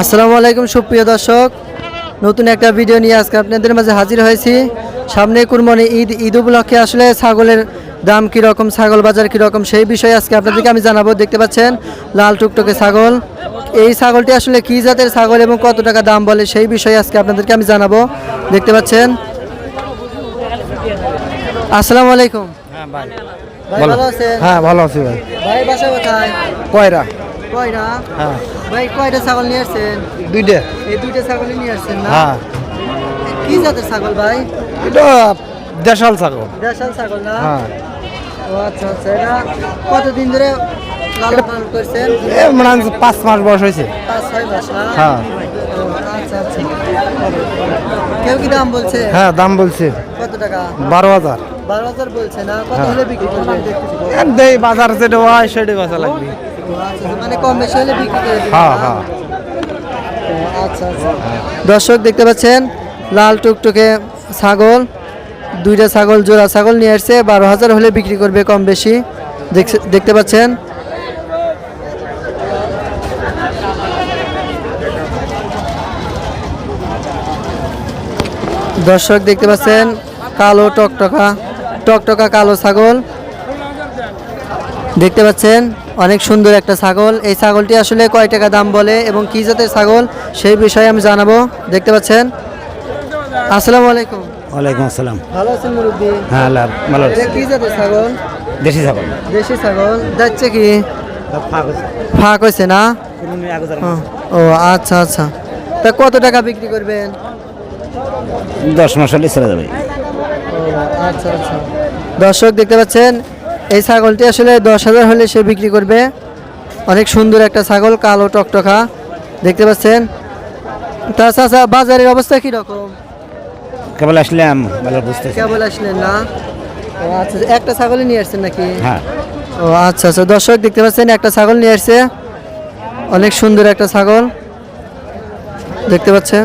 আসসালামু আলাইকুম সুপ্রিয় দর্শক। নতুন একটা ভিডিও নিয়ে আজকে আপনাদের মাঝে হাজির হয়েছি। সামনে কুরবানি ঈদ ঈদ উপলক্ষে আসলে ছাগলের দাম কীরকম ছাগল বাজার কীরকম সেই বিষয়ে আজকে আপনাদেরকে আমি জানাব। দেখতে পাচ্ছেন লাল টুকটকে ছাগল। এই ছাগলটি আসলে কী জাতের ছাগল এবং কত টাকা দাম বলে সেই বিষয়ে আজকে আপনাদেরকে আমি জানাব। দেখতে পাচ্ছেন। আসসালামু আলাইকুম। হ্যাঁ ভাই। ভাই ভালো আছেন? হ্যাঁ ভালো আছি ভাই। ভাই বাসা কোথায়? কয়রা কয়টা? হ্যাঁ। ভাই কয়টা ছাগল নিয়ে আসছেন? দুইটা। এই দুইটা ছাগলই নিয়ে আসছেন না? হ্যাঁ। কি জাতের ছাগল ভাই? এটা দেশাল ছাগল। দেশাল ছাগল না? হ্যাঁ। ও আচ্ছা আচ্ছা এটা কতদিন ধরে লালন পালন করছেন? এ মানে পাঁচ মাস বয়স হয়েছে। পাঁচ ছয় মাস না? হ্যাঁ। আচ্ছা আচ্ছা। কেউ কি দাম বলছে? হ্যাঁ দাম বলছে। কত টাকা? বারো হাজার। বারো হাজার বলছে না? কত। হলে বিক্রি করবেন? দেই বাজার যেটা হয় সেটা বেচা লাগবে। মানে কম বেশি হলে বিক্রি করে হ্যাঁ হ্যাঁ। আচ্ছা আচ্ছা। দর্শক দেখতে পাচ্ছেন লাল টুকটুকে ছাগল দুইটা ছাগল জোড়া ছাগল নিয়ে আসছে। বারো হাজার হলে বিক্রি করবে কম বেশি। দেখতে পাচ্ছেন। দর্শক দেখতে পাচ্ছেন কালো টকটকা টকটকা কালো ছাগল। দেখতে পাচ্ছেন অনেক সুন্দর একটা ছাগল। এই ছাগলটি আসলে কয় টাকা দাম বলে এবং কি জাতের ছাগল সেই বিষয়ে আমি জানাব। দেখতে পাচ্ছেন? আসসালামু আলাইকুম। ওয়ালাইকুম আসসালাম। ভালো আছেন মুরব্বী? হ্যাঁ লাভ ভালো এটা কি জাতের ছাগল? দেশি ছাগল। দেশি ছাগল। যাচ্ছে কি? ফাঁক হয়েছে না? ও, আচ্ছা আচ্ছা। তা কত টাকা বিক্রি করবেন? দশ মাস হলে ছেড়ে যাবে। ও আচ্ছা আচ্ছা। দর্শক দেখতে পাচ্ছেন এই ছাগলটি আসলে দশ হাজার হলে সে বিক্রি করবে। অনেক সুন্দর একটা ছাগল কালো টকটকা। দেখতে পাচ্ছেন? তাছাড়া বাজারের অবস্থা কীরকম? কেবল আসলাম কেবল আসলেন না? আচ্ছা একটা ছাগলই নিয়ে আসছেন নাকি? হ্যাঁ। ও আচ্ছা আচ্ছা দর্শক দেখতে পাচ্ছেন একটা ছাগল নিয়ে আসছে। অনেক সুন্দর একটা ছাগল। দেখতে পাচ্ছেন?